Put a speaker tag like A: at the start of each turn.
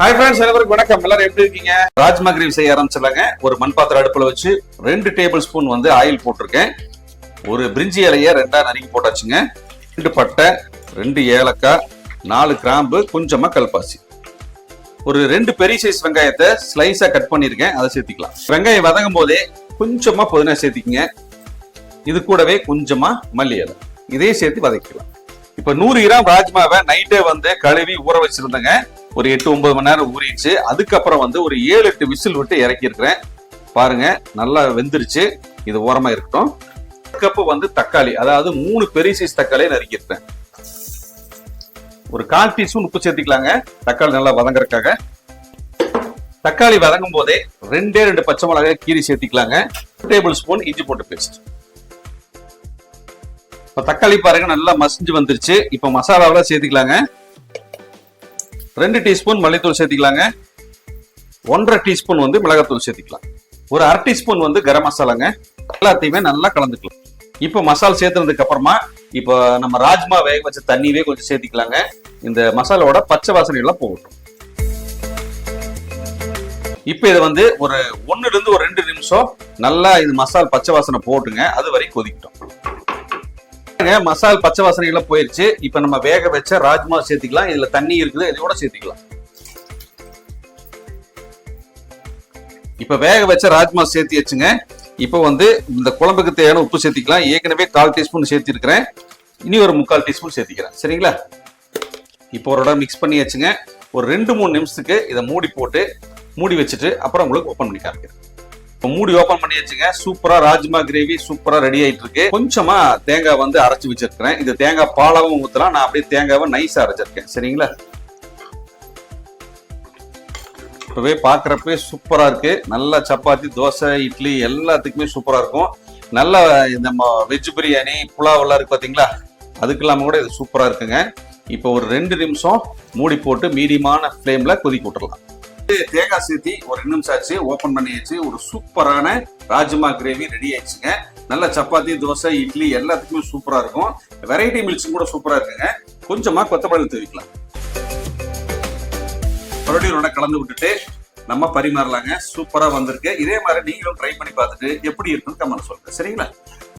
A: Hi friends அனைவருக்கும் வணக்கம். எல்லாரும் எப்படி இருக்கீங்க? ராஜ்மா கிரேவி செய்ய ஆரம்பிச்சிடலாங்க. ஒரு மண் பாத்திரம் அடுப்பில் வச்சு ரெண்டு டேபிள் ஸ்பூன் வந்து ஆயில் போட்டிருக்கேன். ஒரு பிரிஞ்சி இலையை ரெண்டா நறுக்கி போட்டாச்சுங்க. ரெண்டு பட்டை ரெண்டு ஏலக்காய் நாலு கிராம்பு கொஞ்சமா கல்பாசி. ஒரு ரெண்டு பெரிய சைஸ் வெங்காயத்தை ஸ்லைஸா கட் பண்ணியிருக்கேன். அதை சேர்த்திக்கலாம். வெங்காயம் வதங்கும் போதே கொஞ்சமா புதினா சேர்த்திக்கங்க. இது கூடவே கொஞ்சமா மல்லி இலை. இதையும் சேர்த்து வதக்கிக்கலாம். இப்ப நூறு கிராம் ராஜ்மாவை நைட்டே வந்து கழுவி ஊற வச்சிருந்தேங்க. ஒரு எட்டு ஒன்பது மணி நேரம் ஊறிடுச்சு. அதுக்கப்புறம் வந்து ஒரு ஏழு எட்டு விசில் விட்டு இறக்கியிருக்கிறேன். பாருங்க நல்லா வெந்துருச்சு. இது ஓரமா இருக்கட்டும். கப்பு வந்து தக்காளி அதாவது மூணு பெரிய சைஸ் தக்காளியை நறுக்கியிருக்கேன் ஒரு கால் டீஸ்பூன் உப்பு சேர்த்துக்கலாங்க. தக்காளி நல்லா வதங்குறதுக்காக. தக்காளி வதங்கும் போதே ரெண்டே ரெண்டு பச்சை மிளகாய் கீரி சேர்த்திக்கலாங்க. டேபிள் ஸ்பூன் இஞ்சி போட்டு பேஸ்ட் இப்போ தக்காளி பாருங்க நல்லா மசிஞ்சு வந்துருச்சு. இப்போ மசாலாவெல்லாம் சேர்த்துக்கலாங்க. ரெண்டு டீஸ்பூன் மல்லித்தூள் சேர்த்துக்கலாங்க. ஒன்றரை டீஸ்பூன் வந்து மிளகாத்தூள் சேர்த்துக்கலாம். ஒரு அரை டீஸ்பூன் வந்து கரம் மசாலாங்க. எல்லாத்தையுமே நல்லா கலந்துக்கலாம். இப்போ மசாலா சேர்த்துனதுக்கு அப்புறமா இப்போ நம்ம ராஜ்மா வேக வச்ச தண்ணியவே கொஞ்சம் சேர்த்துக்கலாங்க. இந்த மசாலாவோட பச்சை வாசனை எல்லாம் போகட்டும். இப்போ இதை வந்து ஒரு ஒண்ணுல இருந்து ஒரு ரெண்டு நிமிஷம் நல்லா இது மசால் பச்சை வாசனை போட்டுங்க. அது வரை கொதிக்கட்டும். மசால் பச்சை வாசனை எல்லாம் போயிருச்சு. இப்ப நம்ம வேக வச்ச ராஜ்மா சேர்த்துக்கலாம். இதுல தண்ணி இருக்குது இதோட சேர்த்துக்கலாம். இப்ப வேக வச்ச ராஜ்மா சேர்த்து வச்சுங்க இப்போ வந்து இந்த குழம்புக்கு தேவையான உப்பு சேர்த்திக்கலாம். ஏற்கனவே கால் டீஸ்பூன் சேர்த்திருக்கிறேன். இனி ஒரு முக்கால் டீஸ்பூன் சேர்த்திக்கிறேன். சரிங்களா? இப்போ ஒரு இடம் மிக்ஸ் பண்ணி வச்சுங்க ஒரு ரெண்டு மூணு நிமிஷத்துக்கு இதை மூடி போட்டு மூடி வச்சுட்டு அப்புறம் உங்களுக்கு ஓப்பன் பண்ணி காமிக்கிறேன். மூடி ஓப்பன் பண்ணி வச்சுங்க. சூப்பரா ராஜ்மா கிரேவி சூப்பரா ரெடி ஆயிட்டு இருக்கு கொஞ்சமா தேங்காய் வந்து அரைச்சு வச்சிருக்கிறேன். இது தேங்காய் பாலாவும் ஊத்தலாம். நான் அப்படியே தேங்காவை நைஸா அரைச்சிருக்கேன். சரிங்களா? இப்பவே பாக்குறப்பவே சூப்பரா இருக்கு. நல்லா சப்பாத்தி தோசை இட்லி எல்லாத்துக்குமே சூப்பரா இருக்கும். நல்ல நம்ம வெஜ் பிரியாணி புலாவெல்லாம் இருக்கு பாத்தீங்களா? அதுக்கெல்லாம் கூட இது சூப்பரா இருக்குங்க. இப்போ ஒரு ரெண்டு நிமிஷம் மூடி போட்டு மீடியமான ஃப்ளேம்ல கொதிக்க விட்டுறலாம். தேங்காய் சேர்த்தி ஒரு ரெண்டு நிமிஷம் ஆச்சு ஓப்பன் பண்ணியாச்சு. ஒரு சூப்பரான ராஜ்மா கிரேவி ரெடி ஆயிடுச்சுங்க. நல்ல சப்பாத்தி தோசை இட்லி எல்லாத்துக்குமே சூப்பரா இருக்கும். வெரைட்டி மில்ஸும் கூட சூப்பரா இருக்குங்க. கொஞ்சமா கொத்தமல்லி தெரிவிக்கலாம் மறுபடியும் நல்லா கலந்து விட்டுட்டு நம்ம பரிமாறலாங்க. சூப்பரா வந்திருக்கு. இதே மாதிரி நீங்களும் ட்ரை பண்ணி பார்த்துட்டு எப்படி இருக்குன்னு கமெண்ட் சொல்லுங்க. சரிங்களா?